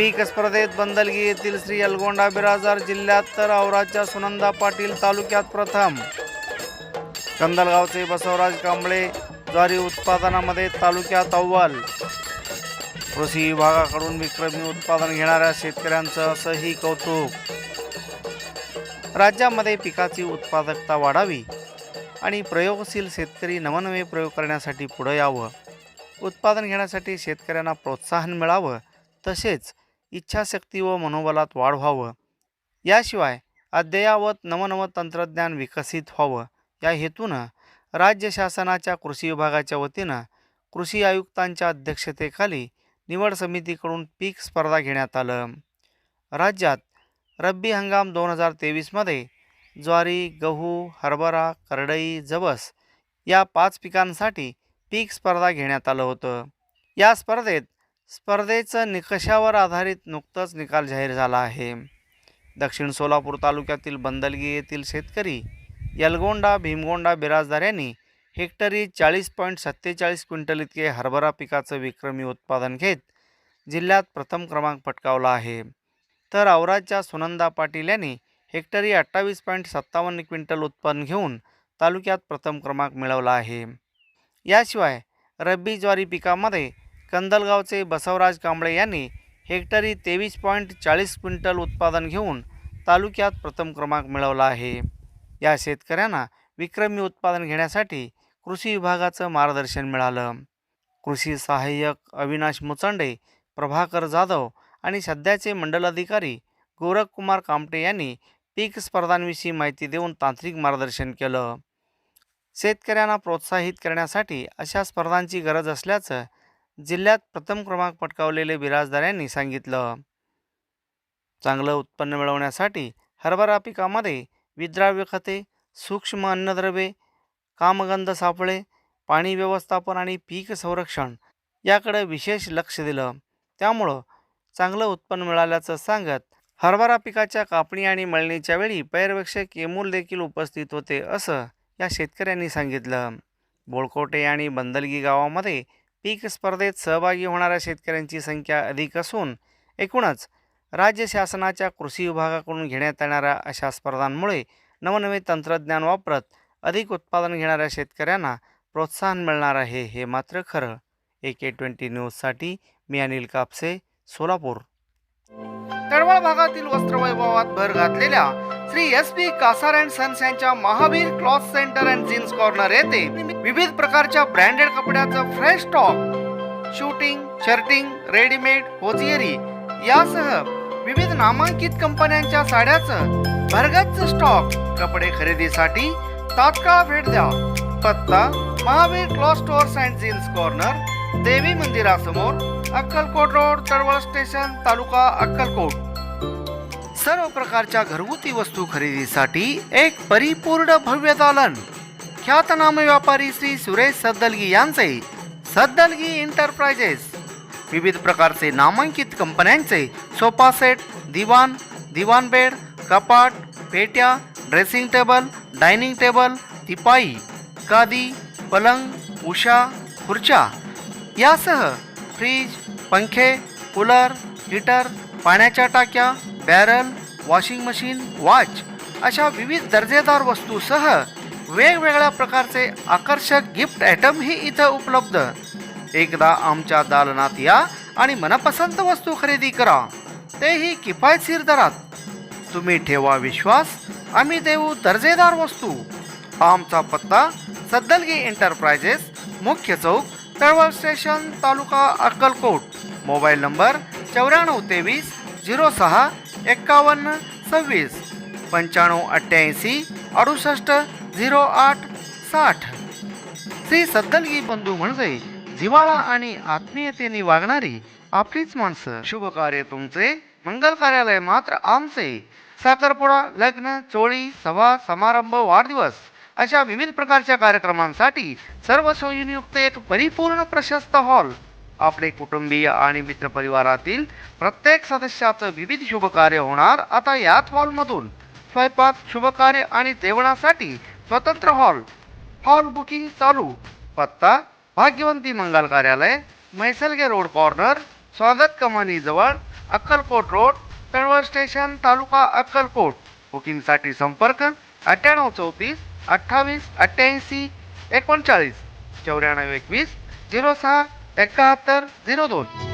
पीक स्पर्धेत बंदलगी येथील श्री अलगोंडा बिराजार जिल्ह्यात तर औराच्या सुनंदा पाटील तालुक्यात प्रथम. कंदलगावचे बसवराज कांबळे ज्वारी उत्पादनामध्ये तालुक्यात अव्वल. कृषी विभागाकडून विक्रमी उत्पादन घेणाऱ्या शेतकऱ्यांचं असंही कौतुक. राज्यामध्ये पिकाची उत्पादकता वाढावी आणि प्रयोगशील शेतकरी नवनवे प्रयोग करण्यासाठी पुढं यावं. उत्पादन घेण्यासाठी शेतकऱ्यांना प्रोत्साहन मिळावं तसेच इच्छाशक्ती व मनोबलात वाढ व्हावं. याशिवाय अद्ययावत नवनवं तंत्रज्ञान विकसित व्हावं. या हेतूनं राज्य शासनाच्या कृषी विभागाच्या वतीनं कृषी आयुक्तांच्या अध्यक्षतेखाली निवड समितीकडून पीक स्पर्धा घेण्यात आलं. राज्यात रब्बी हंगाम दोन हजार तेवीसमध्ये ज्वारी गहू हरभरा करडई जवस या पाच पिकांसाठी पीक स्पर्धा घेण्यात आलं होतं. या स्पर्धेत स्पर्धेचं निकषावर आधारित नुकतंच निकाल जाहीर झाला आहे. दक्षिण सोलापूर तालुक्यातील बंदलगी येथील शेतकरी यलगोंडा भीमगोंडा बिराजदार यांनी हेक्टरी चाळीस पॉईंट सत्तेचाळीस क्विंटल इतके हरभरा पिकाचं विक्रमी उत्पादन घेत जिल्ह्यात प्रथम क्रमांक पटकावला आहे. तर औराच्या सुनंदा पाटील यांनी हेक्टरी अठ्ठावीस पॉईंट सत्तावन्न क्विंटल उत्पन्न घेऊन तालुक्यात प्रथम क्रमांक मिळवला आहे. याशिवाय रब्बी ज्वारी पिकामध्ये कंदलगावचे बसवराज कांबळे यांनी हेक्टरी तेवीस पॉईंट चाळीस क्विंटल उत्पादन घेऊन तालुक्यात प्रथम क्रमांक मिळवला आहे. या शेतकऱ्यांना विक्रमी उत्पादन घेण्यासाठी कृषी विभागाचं मार्गदर्शन मिळालं. कृषी सहाय्यक अविनाश मुचंडे प्रभाकर जाधव आणि सध्याचे मंडल अधिकारी गोरखकुमार कामटे यांनी पीक स्पर्धांविषयी माहिती देऊन तांत्रिक मार्गदर्शन केलं. शेतकऱ्यांना प्रोत्साहित करण्यासाठी अशा स्पर्धांची गरज असल्याचं जिल्ह्यात प्रथम क्रमांक पटकावलेले बिराजदार यांनी सांगितलं. चांगलं उत्पन्न मिळवण्यासाठी हरभरा पिकामध्ये विद्राव्य खते सूक्ष्म अन्नद्रव्ये कामगंध सापळे पाणी व्यवस्थापन आणि पीक संरक्षण याकडे विशेष लक्ष दिलं. त्यामुळं चांगलं उत्पन्न मिळाल्याचं सांगत हरभरा पिकाच्या कापणी आणि मळणीच्या वेळी पैरवेक्षक येमूल देखील उपस्थित होते असं या शेतकऱ्यांनी सांगितलं. बोळकोटे आणि बंदलगी गावामध्ये पीक स्पर्धेत सहभागी होणाऱ्या शेतकऱ्यांची संख्या अधिक असून एकूणच राज्य शासनाच्या कृषी विभागाकडून घेण्यात येणाऱ्या अशा स्पर्धांमुळे नवनवे तंत्रज्ञान वापरत अधिक उत्पादन घेणाऱ्या शेतकऱ्यांना प्रोत्साहन मिळणार आहे हे मात्र खरं. ए के ट्वेंटी न्यूजसाठी मी अनिल कापसे सोलापूर. तळवळ भागातील वस्त्रवैभवात भर घातलेल्या Shri S P Kasar and sons यांच्या Mahavir cloth centre and jeans corner येथे विविध प्रकारच्या ब्रँडेड कपड्याचं fresh stock suiting shirting readymade hosiery यासह विविध नामांकित कंपन्यांच्या साड्याचं भरगच्च स्टॉक कपडे खरेदीसाठी तात्काळ भेट द्या. पत्ता Mahavir cloth stores and jeans corner देवी मंदिरासमोर अक्कलकोट रोड तळवळ स्टेशन तालुका अक्कलकोट. सर्व प्रकारच्या घरगुती वस्तू खरेदीसाठी एक परिपूर्ण भव्य दालन. ख्यातनाम व्यापारी श्री सुरेश सद्दलगी यांचे सद्दलगी एंटरप्राइजेस विविध प्रकारचे नामांकित कंपन्यांचे सोफा सेट दिवाण दिवाण बेड कपाट पेट्या ड्रेसिंग टेबल डायनिंग टेबल तिपाई गादी पलंग उषा खुर्च्या यासह फ्रीज पंखे कूलर हीटर पाण्याच्या टाक्या बॅरल वॉशिंग मशीन वॉच अशा विविध दर्जेदार वस्तूसह वेगवेगळ्या प्रकारचे आकर्षक गिफ्ट आयटमही इथं उपलब्ध. एकदा आमच्या दालनात या आणि मनपसंत वस्तू खरेदी करा. तेही किफायतशीर दरात. तुम्ही ठेवा विश्वास आम्ही देऊ दर्जेदार वस्तू. आमचा पत्ता सद्दलगी एंटरप्राइजेस मुख्य चौक Tadwal station taluka Akkalkot. Mobile number चौऱ्याण्णव तेवीस झिरो सहा एक्कावन्न सव्वीस पंच्याण्णव अठ्ठ्याऐंशी अडुसष्ट झिरो आठ साठ. श्री सद्दलगी बंधू म्हणजे जिव्हाळा आणि आत्मीयतेने वागणारी आपलीच माणसं. शुभ कार्य तुमचे मंगल कार्यालय मात्र आमचे. साखरपुडा लग्न चोळी सभा समारंभ वाढदिवस अशा विविध प्रकारच्या कार्यक्रमांसाठी सर्व सोयींयुक्त एक परिपूर्ण प्रशस्त हॉल आपले कुटुंबीय आणि मित्रपरिवारातील प्रत्येक सदस्याचं विविध शुभकार्य होणार. आता याच हॉलमधून स्वयंपाक शुभकार्य आणि जेवणासाठी स्वतंत्र हॉल हॉल बुकिंग चालू. पत्ता भाग्यवंती मंगल कार्यालय म्हैसलगे रोड कॉर्नर स्वागत कमानीजवळ अक्कलकोट रोड तळवळ स्टेशन तालुका अक्कलकोट. बुकिंगसाठी संपर्क अठ्ठ्याण्णव चौतीस अठ्ठावीस अठ्ठ्याऐंशी एकोणचाळीस चौऱ्याण्णव एकवीस झिरो सहा एकाहत्तर झिरो दोन.